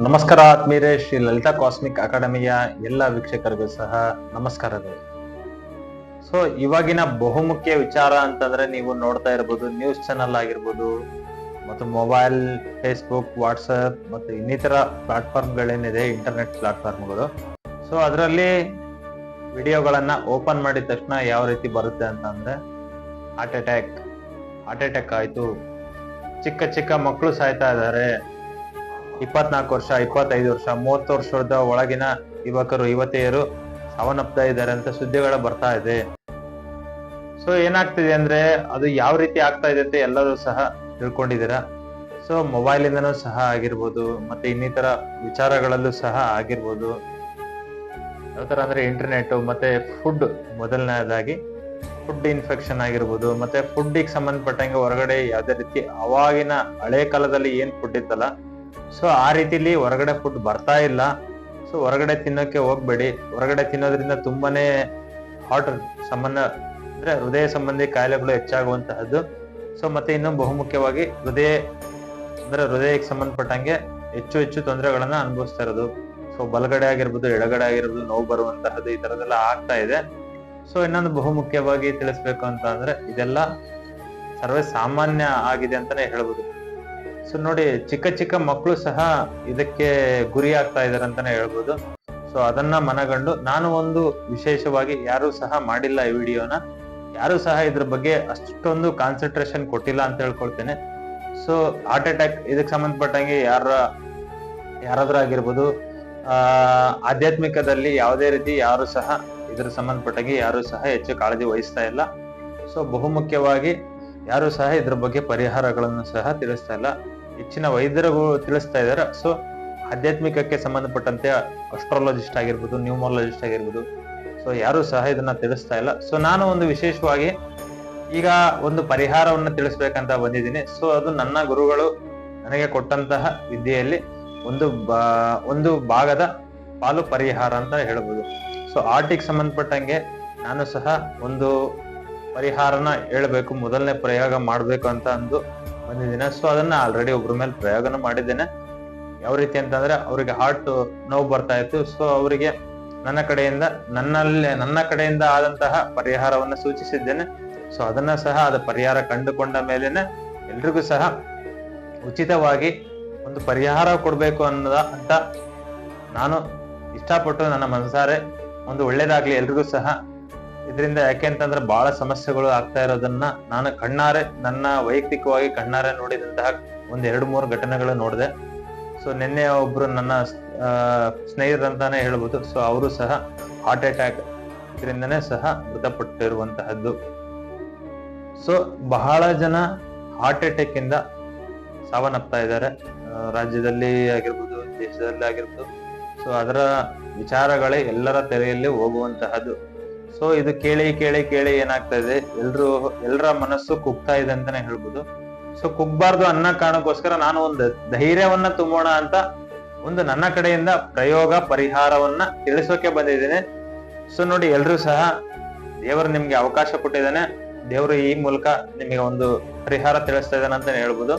ನಮಸ್ಕಾರ ಆತ್ಮೀಯರೇ, ಶ್ರೀ ಲಲಿತಾ ಕಾಸ್ಮಿಕ್ ಅಕಾಡೆಮಿಯ ಎಲ್ಲ ವೀಕ್ಷಕರಿಗೂ ಸಹ ನಮಸ್ಕಾರಗಳು. ಸೊ ಇವಾಗಿನ ಬಹುಮುಖ್ಯ ವಿಚಾರ ಅಂತಂದ್ರೆ ನೀವು ನೋಡ್ತಾ ಇರ್ಬೋದು ನ್ಯೂಸ್ ಚಾನಲ್ ಆಗಿರ್ಬೋದು, ಮತ್ತು ಮೊಬೈಲ್ ಫೇಸ್ಬುಕ್ ವಾಟ್ಸಪ್ ಮತ್ತು ಇನ್ನಿತರ ಪ್ಲಾಟ್ಫಾರ್ಮ್ಗಳೇನಿದೆ ಇಂಟರ್ನೆಟ್ ಪ್ಲಾಟ್ಫಾರ್ಮ್ಗಳು ಸೊ ಅದರಲ್ಲಿ ವಿಡಿಯೋಗಳನ್ನ ಓಪನ್ ಮಾಡಿದ ತಕ್ಷಣ ಯಾವ ರೀತಿ ಬರುತ್ತೆ ಅಂತಂದ್ರೆ ಹಾರ್ಟ್ ಅಟ್ಯಾಕ್ ಹಾರ್ಟ್ ಅಟ್ಯಾಕ್ ಆಯ್ತು. ಚಿಕ್ಕ ಚಿಕ್ಕ ಮಕ್ಕಳು ಸಾಯ್ತಾ ಇದ್ದಾರೆ. ಇಪ್ಪತ್ನಾಲ್ಕು ವರ್ಷ, ಇಪ್ಪತ್ತೈದು ವರ್ಷ, ಮೂವತ್ತು ವರ್ಷದ ಒಳಗಿನ ಯುವಕರು, ಯುವತಿಯರು ಸಾವನ್ನಪ್ತಾ ಇದ್ದಾರೆ ಅಂತ ಸುದ್ದಿಗಳು ಬರ್ತಾ ಇದೆ. ಸೊ ಏನಾಗ್ತಿದೆ ಅಂದ್ರೆ ಅದು ಯಾವ ರೀತಿ ಆಗ್ತಾ ಇದೆ ಅಂತ ಎಲ್ಲರೂ ಸಹ ತಿಳ್ಕೊಂಡಿದ್ದೀರಾ. ಸೊ ಮೊಬೈಲ್ ಇಂದನೂ ಸಹ ಆಗಿರ್ಬೋದು, ಮತ್ತೆ ಇನ್ನಿತರ ವಿಚಾರಗಳಲ್ಲೂ ಸಹ ಆಗಿರ್ಬೋದು. ಯಾವ ತರ ಅಂದ್ರೆ ಇಂಟರ್ನೆಟ್ ಮತ್ತೆ ಫುಡ್ ಮೊದಲನೇದಾಗಿ ಫುಡ್ ಇನ್ಫೆಕ್ಷನ್ ಆಗಿರ್ಬೋದು, ಮತ್ತೆ ಫುಡ್ಗೆ ಸಂಬಂಧಪಟ್ಟಂಗೆ ಹೊರಗಡೆ ಯಾವುದೇ ರೀತಿ ಅವಾಗಿನ ಹಳೆ ಕಾಲದಲ್ಲಿ ಏನ್ ಫುಡ್ ಇತ್ತಲ್ಲ ಸೊ ಆ ರೀತಿಲಿ ಹೊರಗಡೆ ಫುಡ್ ಬರ್ತಾ ಇಲ್ಲ. ಸೊ ಹೊರಗಡೆ ತಿನ್ನೋಕೆ ಹೋಗ್ಬೇಡಿ. ಹೊರಗಡೆ ತಿನ್ನೋದ್ರಿಂದ ತುಂಬಾನೇ ಹಾರ್ಟ್ ಸಂಬಂಧ, ಅಂದ್ರೆ ಹೃದಯ ಸಂಬಂಧಿ ಕಾಯಿಲೆಗಳು ಹೆಚ್ಚಾಗುವಂತಹದ್ದು. ಸೊ ಮತ್ತೆ ಇನ್ನು ಬಹುಮುಖ್ಯವಾಗಿ ಹೃದಯ, ಅಂದ್ರೆ ಹೃದಯಕ್ಕೆ ಸಂಬಂಧಪಟ್ಟಂಗೆ ಹೆಚ್ಚು ಹೆಚ್ಚು ತೊಂದರೆಗಳನ್ನ ಅನುಭವಿಸ್ತಾ ಇರೋದು. ಸೊ ಬಲಗಡೆ ಆಗಿರ್ಬೋದು, ಎಡಗಡೆ ಆಗಿರ್ಬೋದು, ನೋವು ಬರುವಂತಹದ್ದು ಈ ತರದೆಲ್ಲ ಆಗ್ತಾ ಇದೆ. ಸೊ ಇನ್ನೊಂದು ಬಹುಮುಖ್ಯವಾಗಿ ತಿಳಿಸ್ಬೇಕು ಅಂತ ಅಂದ್ರೆ ಇದೆಲ್ಲ ಸರ್ವೇ ಸಾಮಾನ್ಯ ಆಗಿದೆ ಅಂತಾನೆ ಹೇಳ್ಬೋದು. ಸೊ ನೋಡಿ, ಚಿಕ್ಕ ಚಿಕ್ಕ ಮಕ್ಕಳು ಸಹ ಇದಕ್ಕೆ ಗುರಿ ಆಗ್ತಾ ಇದಾರೆ ಅಂತಾನೆ ಹೇಳ್ಬೋದು. ಸೊ ಅದನ್ನ ಮನಗಂಡು ನಾನು ಒಂದು ವಿಶೇಷವಾಗಿ ಯಾರು ಸಹ ಮಾಡಿಲ್ಲ ಈ ವಿಡಿಯೋನ. ಯಾರು ಸಹ ಇದ್ರ ಬಗ್ಗೆ ಅಷ್ಟೊಂದು ಕಾನ್ಸಂಟ್ರೇಷನ್ ಕೊಟ್ಟಿಲ್ಲ ಅಂತ ಹೇಳ್ಕೊಳ್ತೇನೆ. ಸೊ ಹಾರ್ಟ್ ಅಟ್ಯಾಕ್ ಇದಕ್ಕೆ ಸಂಬಂಧಪಟ್ಟಂಗೆ ಯಾರ, ಯಾರಾದ್ರೂ ಆಗಿರ್ಬೋದು, ಆ, ಆಧ್ಯಾತ್ಮಿಕದಲ್ಲಿ ಯಾವುದೇ ರೀತಿ ಯಾರು ಸಹ ಇದ್ರ ಸಂಬಂಧಪಟ್ಟಂಗೆ ಯಾರು ಸಹ ಹೆಚ್ಚು ಕಾಳಜಿ ವಹಿಸ್ತಾ ಇಲ್ಲ. ಸೊ ಬಹುಮುಖ್ಯವಾಗಿ ಯಾರು ಸಹ ಇದ್ರ ಬಗ್ಗೆ ಪರಿಹಾರಗಳನ್ನು ಸಹ ತಿಳಿಸ್ತಾ ಇಲ್ಲ. ಹೆಚ್ಚಿನ ವೈದ್ಯರುಗಳು ತಿಳಿಸ್ತಾ ಇದ್ದಾರೆ. ಸೊ ಆಧ್ಯಾತ್ಮಿಕಕ್ಕೆ ಸಂಬಂಧಪಟ್ಟಂತೆ ಅಸ್ಟ್ರಾಲಜಿಸ್ಟ್ ಆಗಿರ್ಬೋದು ನ್ಯೂಮಾಲಜಿಸ್ಟ್ ಆಗಿರ್ಬೋದು ಸೊ ಯಾರು ಸಹ ಇದನ್ನ ತಿಳಿಸ್ತಾ ಇಲ್ಲ. ಸೊ ನಾನು ಒಂದು ವಿಶೇಷವಾಗಿ ಈಗ ಒಂದು ಪರಿಹಾರವನ್ನ ತಿಳಿಸ್ಬೇಕಂತ ಬಂದಿದ್ದೀನಿ. ಸೊ ಅದು ನನ್ನ ಗುರುಗಳು ನನಗೆ ಕೊಟ್ಟಂತಹ ವಿದ್ಯೆಯಲ್ಲಿ ಒಂದು ಬಾ, ಒಂದು ಭಾಗದ ಪಾಲು ಪರಿಹಾರ ಅಂತ ಹೇಳ್ಬೋದು. ಸೊ ಆರ್ಟಿಗೆ ಸಂಬಂಧಪಟ್ಟಂಗೆ ನಾನು ಸಹ ಒಂದು ಪರಿಹಾರನ ಹೇಳ್ಬೇಕು, ಮೊದಲನೇ ಪ್ರಯೋಗ ಮಾಡಬೇಕು ಅಂತ ಅಂದು ಬಂದಿದ್ದೀನಿ. ಸೊ ಅದನ್ನ ಆಲ್ರೆಡಿ ಒಬ್ರ ಮೇಲೆ ಪ್ರಯೋಗನ ಮಾಡಿದ್ದೇನೆ. ಯಾವ ರೀತಿ ಅಂತಂದ್ರೆ, ಅವರಿಗೆ ಹಾರ್ಟ್ ನೋವು ಬರ್ತಾ ಇತ್ತು. ಸೊ ಅವರಿಗೆ ನನ್ನ ಕಡೆಯಿಂದ, ನನ್ನಲ್ಲಿ, ನನ್ನ ಕಡೆಯಿಂದ ಆದಂತಹ ಪರಿಹಾರವನ್ನು ಸೂಚಿಸಿದ್ದೇನೆ. ಸೊ ಅದನ್ನ ಸಹ, ಅದು ಪರಿಹಾರ ಕಂಡುಕೊಂಡ ಮೇಲೆನೆ ಎಲ್ರಿಗೂ ಸಹ ಉಚಿತವಾಗಿ ಒಂದು ಪರಿಹಾರ ಕೊಡ್ಬೇಕು ಅನ್ನೋದ ಅಂತ ನಾನು ಇಷ್ಟಪಟ್ಟು ನನ್ನ ಮನಸಾರೆ ಒಂದು ಒಳ್ಳೇದಾಗ್ಲಿ ಎಲ್ರಿಗೂ ಸಹ. ಇದರಿಂದ ಯಾಕೆ ಅಂತಂದ್ರೆ ಬಹಳ ಸಮಸ್ಯೆಗಳು ಆಗ್ತಾ ಇರೋದನ್ನ ನಾನು ಕಣ್ಣಾರೆ, ನನ್ನ ವೈಯಕ್ತಿಕವಾಗಿ ಕಣ್ಣಾರೆ ನೋಡಿದಂತಹ ಒಂದ್ ಎರಡು ಮೂರು ಘಟನೆಗಳು ನೋಡಿದೆ. ಸೊ ನಿನ್ನೆ ಒಬ್ರು ನನ್ನ ಸ್ನೇಹಿತರಂತಾನೆ ಹೇಳ್ಬೋದು. ಸೊ ಅವರು ಸಹ ಹಾರ್ಟ್ ಅಟ್ಯಾಕ್ ಇದರಿಂದನೇ ಸಹ ಮೃತಪಟ್ಟಿರುವಂತಹದ್ದು. ಸೊ ಬಹಳ ಜನ ಹಾರ್ಟ್ ಅಟ್ಯಾಕ್ ಇಂದ ಸಾವನ್ನಪ್ತಾ ಇದ್ದಾರೆ. ರಾಜ್ಯದಲ್ಲಿ ಆಗಿರ್ಬೋದು, ದೇಶದಲ್ಲಿ ಆಗಿರ್ಬೋದು. ಸೊ ಅದರ ವಿಚಾರಗಳೇ ಎಲ್ಲರ ತೆರೆಯಲ್ಲಿ ಹೋಗುವಂತಹದ್ದು. ಸೊ ಇದು ಕೇಳಿ ಕೇಳಿ ಕೇಳಿ ಏನಾಗ್ತಾ ಇದೆ? ಎಲ್ರು ಎಲ್ಲರ ಮನಸ್ಸು ಕುಗ್ತಾ ಇದೆ ಅಂತಾನೆ ಹೇಳ್ಬೋದು. ಸೊ ಕುಗ್ಬಾರ್ದು ಅನ್ನೋ ಕಾರಣಕ್ಕೋಸ್ಕರ ನಾನು ಒಂದು ಧೈರ್ಯವನ್ನ ತುಂಬೋಣ ಅಂತ ಒಂದು ನನ್ನ ಕಡೆಯಿಂದ ಪ್ರಯೋಗ, ಪರಿಹಾರವನ್ನ ತಿಳಿಸೋಕೆ ಬಂದಿದ್ದೇನೆ. ಸೊ ನೋಡಿ, ಎಲ್ರು ಸಹ ದೇವರು ನಿಮ್ಗೆ ಅವಕಾಶ ಕೊಟ್ಟಿದ್ದಾನೆ. ದೇವರು ಈ ಮೂಲಕ ನಿಮಗೆ ಒಂದು ಪರಿಹಾರ ತಿಳಿಸ್ತಾ ಇದ್ದಾನೆ ಅಂತಾನೆ ಹೇಳ್ಬೋದು.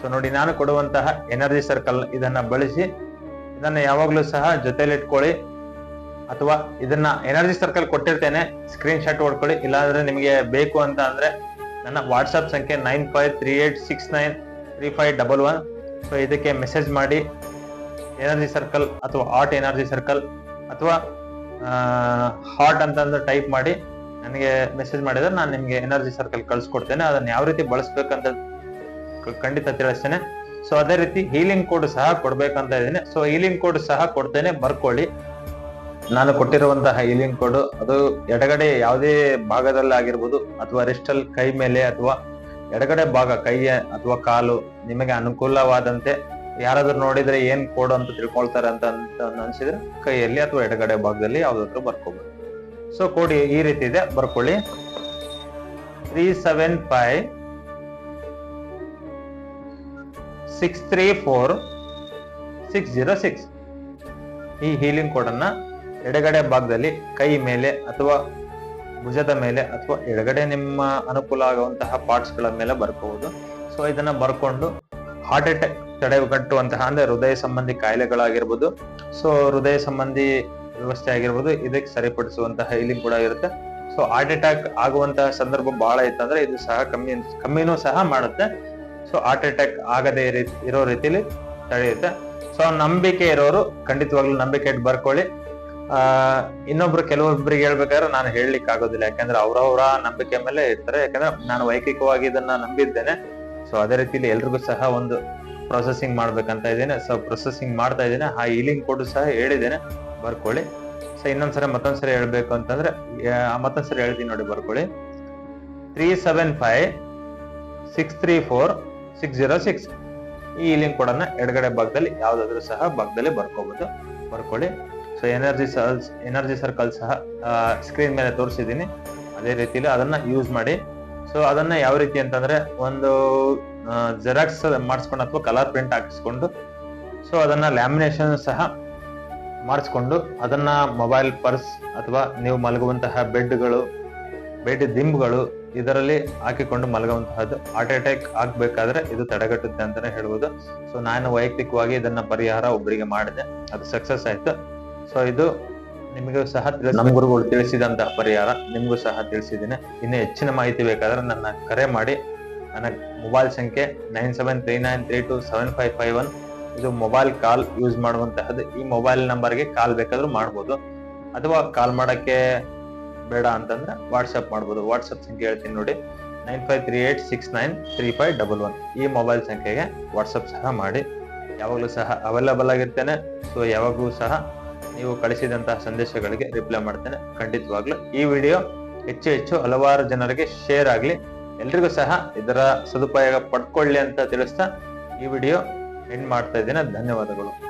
ಸೊ ನೋಡಿ, ನಾನು ಕೊಡುವಂತಹ ಎನರ್ಜಿ ಸರ್ಕಲ್ ಇದನ್ನ ಬಳಸಿ, ಇದನ್ನ ಯಾವಾಗ್ಲೂ ಸಹ ಜೊತೆಲಿ ಇಟ್ಕೊಳ್ಳಿ ಅಥವಾ ಇದನ್ನ ಎನರ್ಜಿ ಸರ್ಕಲ್ ಕೊಟ್ಟಿರ್ತೇನೆ ಸ್ಕ್ರೀನ್ ಶಾಟ್ ಹೊಡ್ಕೊಳ್ಳಿ. ಇಲ್ಲಾಂದ್ರೆ ನಿಮಗೆ ಬೇಕು ಅಂತ ಅಂದ್ರೆ ನನ್ನ ವಾಟ್ಸ್ಆಪ್ ಸಂಖ್ಯೆ nine five three eight six nine three five double one so ಇದಕ್ಕೆ ಮೆಸೇಜ್ ಮಾಡಿ. ಎನರ್ಜಿ ಸರ್ಕಲ್ ಅಥವಾ ಹಾಟ್ ಎನರ್ಜಿ ಸರ್ಕಲ್ ಅಥವಾ ಹಾಟ್ ಅಂತಂದ್ರೆ ಟೈಪ್ ಮಾಡಿ. ನನಗೆ ಮೆಸೇಜ್ ಮಾಡಿದ್ರೆ ನಾನು ನಿಮಗೆ ಎನರ್ಜಿ ಸರ್ಕಲ್ ಕಳಿಸ್ಕೊಡ್ತೇನೆ. ಅದನ್ನ ಯಾವ ರೀತಿ ಬಳಸ್ಬೇಕಂತ ಖಂಡಿತ ತಿಳಿಸ್ತೇನೆ. ಸೊ ಅದೇ ರೀತಿ ಹೀಲಿಂಗ್ ಕೋಡ್ ಸಹ ಕೊಡ್ಬೇಕಂತ ಇದ್ದೀನಿ. ಸೊ ಹೀಲಿಂಗ್ ಕೋಡ್ ಸಹ ಕೊಡ್ತೇನೆ. ಬರ್ಕೊಳ್ಳಿ. ನಾನು ಕೊಟ್ಟಿರುವಂತಹ ಹೀಲಿಂಗ್ ಕೋಡ್ ಅದು ಎಡಗಡೆ ಯಾವುದೇ ಭಾಗದಲ್ಲಿ ಆಗಿರ್ಬೋದು ಅಥವಾ ರೆಸ್ಟಲ್ ಕೈ ಮೇಲೆ ಅಥವಾ ಎಡಗಡೆ ಭಾಗ, ಕೈ ಅಥವಾ ಕಾಲು ನಿಮಗೆ ಅನುಕೂಲವಾದಂತೆ ಯಾರಾದ್ರೂ ನೋಡಿದ್ರೆ ಏನ್ ಕೋಡ್ ಅಂತ ತಿಳ್ಕೊಳ್ತಾರೆ ಅಂತ ಅಂತ ಅನ್ಸಿದ್ರೆ ಕೈಯಲ್ಲಿ ಅಥವಾ ಎಡಗಡೆ ಭಾಗದಲ್ಲಿ ಯಾವ್ದಾದ್ರು ಬರ್ಕೋಬಹುದು ಸೊ ಕೋಡ್ ಈ ರೀತಿ ಇದೆ, ಬರ್ಕೊಳ್ಳಿ. Three seven five six three four six zero six ಈ ಹೀಲಿಂಗ್ ಕೋಡ್ ಅನ್ನ ಎಡಗಡೆ ಭಾಗದಲ್ಲಿ ಕೈ ಮೇಲೆ ಅಥವಾ ಭುಜದ ಮೇಲೆ ಅಥವಾ ಎಡಗಡೆ ನಿಮ್ಮ ಅನುಕೂಲ ಆಗುವಂತಹ ಪಾರ್ಟ್ಸ್ಗಳ ಮೇಲೆ ಬರ್ಕೋಬಹುದು ಸೊ ಇದನ್ನ ಬರ್ಕೊಂಡು ಹಾರ್ಟ್ ಅಟ್ಯಾಕ್ ತಡೆಗಟ್ಟುವಂತಹ ಅಂದ್ರೆ ಹೃದಯ ಸಂಬಂಧಿ ಕಾಯಿಲೆಗಳಾಗಿರ್ಬೋದು. ಸೊ ಹೃದಯ ಸಂಬಂಧಿ ವ್ಯವಸ್ಥೆ ಆಗಿರ್ಬೋದು, ಇದಕ್ಕೆ ಸರಿಪಡಿಸುವಂತಹ ಹೀಲಿಂಗ್ ಕೂಡ ಇರುತ್ತೆ. ಸೊ ಹಾರ್ಟ್ ಅಟ್ಯಾಕ್ ಆಗುವಂತಹ ಸಂದರ್ಭ ಬಹಳ ಇತ್ತಂದ್ರೆ ಇದು ಸಹ ಕಮ್ಮಿ, ಕಮ್ಮಿನೂ ಸಹ ಮಾಡುತ್ತೆ. ಸೊ ಹಾರ್ಟ್ ಅಟ್ಯಾಕ್ ಆಗದೆ ಇರೋ ರೀತಿಲಿ ತಡೆಯುತ್ತೆ. ಸೊ ನಂಬಿಕೆ ಇರೋರು ಖಂಡಿತವಾಗ್ಲೂ ನಂಬಿಕೆ ಇಟ್ಟು ಬರ್ಕೊಳ್ಳಿ. ಆ, ಇನ್ನೊಬ್ರು ಕೆಲವೊಬ್ರಿಗೆ ಹೇಳ್ಬೇಕಾದ್ರೆ ನಾನು ಹೇಳಲಿಕ್ಕೆ ಆಗೋದಿಲ್ಲ. ಯಾಕಂದ್ರೆ ಅವ್ರವ್ರ ನಂಬಿಕೆ ಮೇಲೆ ಇರ್ತಾರೆ. ಯಾಕಂದ್ರೆ ನಾನು ವೈಯಕ್ತಿಕವಾಗಿ ಇದನ್ನ ನಂಬಿದ್ದೇನೆ. ಸೊ ಅದೇ ರೀತಿಲಿ ಎಲ್ರಿಗೂ ಸಹ ಒಂದು ಪ್ರೊಸೆಸಿಂಗ್ ಮಾಡ್ಬೇಕಂತ ಇದ್ದೇನೆ. ಸೊ ಪ್ರೊಸೆಸಿಂಗ್ ಮಾಡ್ತಾ ಇದ್ದೇನೆ. ಆ ಹೀಲಿಂಗ್ ಕೋಡ್ ಸಹ ಹೇಳಿದ್ದೇನೆ. ಬರ್ಕೊಳ್ಳಿ. ಸೊ ಇನ್ನೊಂದ್ಸರಿ ಮತ್ತೊಂದ್ಸರಿ ಹೇಳ್ಬೇಕು ಅಂತಂದ್ರೆ ಮತ್ತೊಂದ್ಸರಿ ಹೇಳ್ತೀನಿ ನೋಡಿ ಬರ್ಕೊಳ್ಳಿ. Three seven five six three four six zero six ಈ ಲಿಂಕ್ ಕೋಡನ್ನ ಎಡಗಡೆ ಭಾಗದಲ್ಲಿ ಯಾವ್ದಾದ್ರು ಸಹ ಭಾಗದಲ್ಲಿ ಬರ್ಕೋಬಹುದು ಬರ್ಕೊಳ್ಳಿ. So energy circles energy circle ಸಹ ಸ್ಕ್ರೀನ್ ಮೇಲೆ ತೋರಿಸಿದ್ದೀನಿ. ಅದೇ ರೀತಿಯಲ್ಲಿ ಅದನ್ನ ಯೂಸ್ ಮಾಡಿ. ಸೊ ಅದನ್ನ ಯಾವ ರೀತಿ ಅಂತಂದ್ರೆ ಒಂದು ಜೆರಾಕ್ಸ್ ಮಾಡಿಸ್ಕೊಂಡು ಅಥವಾ ಕಲರ್ ಪ್ರಿಂಟ್ ಹಾಕಿಸ್ಕೊಂಡು ಸೊ ಅದನ್ನ ಲ್ಯಾಮಿನೇಷನ್ ಸಹ ಮಾಡಿಸ್ಕೊಂಡು, ಅದನ್ನ ಮೊಬೈಲ್ ಪರ್ಸ್ ಅಥವಾ ನೀವು ಮಲಗುವಂತಹ ಬೆಡ್ಗಳು, ಬೆಡ್ ದಿಂಬುಗಳು ಇದರಲ್ಲಿ ಹಾಕಿಕೊಂಡು ಮಲಗುವಂತಹದ್ದು. ಹಾರ್ಟ್ ಅಟ್ಯಾಕ್ ಆಗ್ಬೇಕಾದ್ರೆ ಇದು ತಡೆಗಟ್ಟುತ್ತೆ ಅಂತಾನೆ ಹೇಳ್ಬೋದು. ಸೊ ನಾನು ವೈಯಕ್ತಿಕವಾಗಿ ಇದನ್ನ ಪರಿಹಾರ ಒಬ್ಬರಿಗೆ ಮಾಡಿದೆ. ಅದು ಸಕ್ಸಸ್ ಆಯ್ತು. ಸೊ ಇದು ನಿಮಗೂ ಸಹ ತಿಳಿಸಿ ನಮ್ಮ ಗುರುಗಳು ತಿಳಿಸಿದಂತ ಪರಿಹಾರ ನಿಮಗೂ ಸಹ ತಿಳಿಸಿದ್ದೀನಿ. ಇನ್ನು ಹೆಚ್ಚಿನ ಮಾಹಿತಿ ಬೇಕಾದ್ರೆ ನನ್ನ ಕರೆ ಮಾಡಿ. ನನ್ನ ಮೊಬೈಲ್ ಸಂಖ್ಯೆ nine seven three nine three two seven five five one. ಇದು ಮೊಬೈಲ್ ಕಾಲ್ ಯೂಸ್ ಮಾಡುವಂತಹದ್ದು. ಈ ಮೊಬೈಲ್ ನಂಬರ್ಗೆ ಕಾಲ್ ಬೇಕಾದ್ರೂ ಮಾಡ್ಬೋದು. ಅಥವಾ ಕಾಲ್ ಮಾಡೋಕ್ಕೆ ಬೇಡ ಅಂತಂದ್ರೆ ವಾಟ್ಸಪ್ ಮಾಡ್ಬೋದು. ವಾಟ್ಸಪ್ ಸಂಖ್ಯೆ ಹೇಳ್ತೀನಿ ನೋಡಿ. Nine five three eight six nine three five double one. ಈ ಮೊಬೈಲ್ ಸಂಖ್ಯೆಗೆ ವಾಟ್ಸಪ್ ಸಹ ಮಾಡಿ. ಯಾವಾಗಲೂ ಸಹ ಅವೈಲಬಲ್ ಆಗಿರ್ತೇನೆ. ಸೊ ಯಾವಾಗಲೂ ಸಹ ನೀವು ಕಳಿಸಿದಂತಹ ಸಂದೇಶಗಳಿಗೆ ರಿಪ್ಲೈ ಮಾಡ್ತೇನೆ. ಖಂಡಿತವಾಗ್ಲೂ ಈ ವಿಡಿಯೋ ಹೆಚ್ಚು ಹೆಚ್ಚು ಹಲವಾರು ಜನರಿಗೆ ಶೇರ್ ಆಗಲಿ. ಎಲ್ರಿಗೂ ಸಹ ಇದರ ಸದುಪಯೋಗ ಪಡ್ಕೊಳ್ಳಿ ಅಂತ ತಿಳಿಸ್ತಾ ಈ ವಿಡಿಯೋ ಎಂಡ್ ಮಾಡ್ತಾ ಇದ್ದೇನೆ. ಧನ್ಯವಾದಗಳು.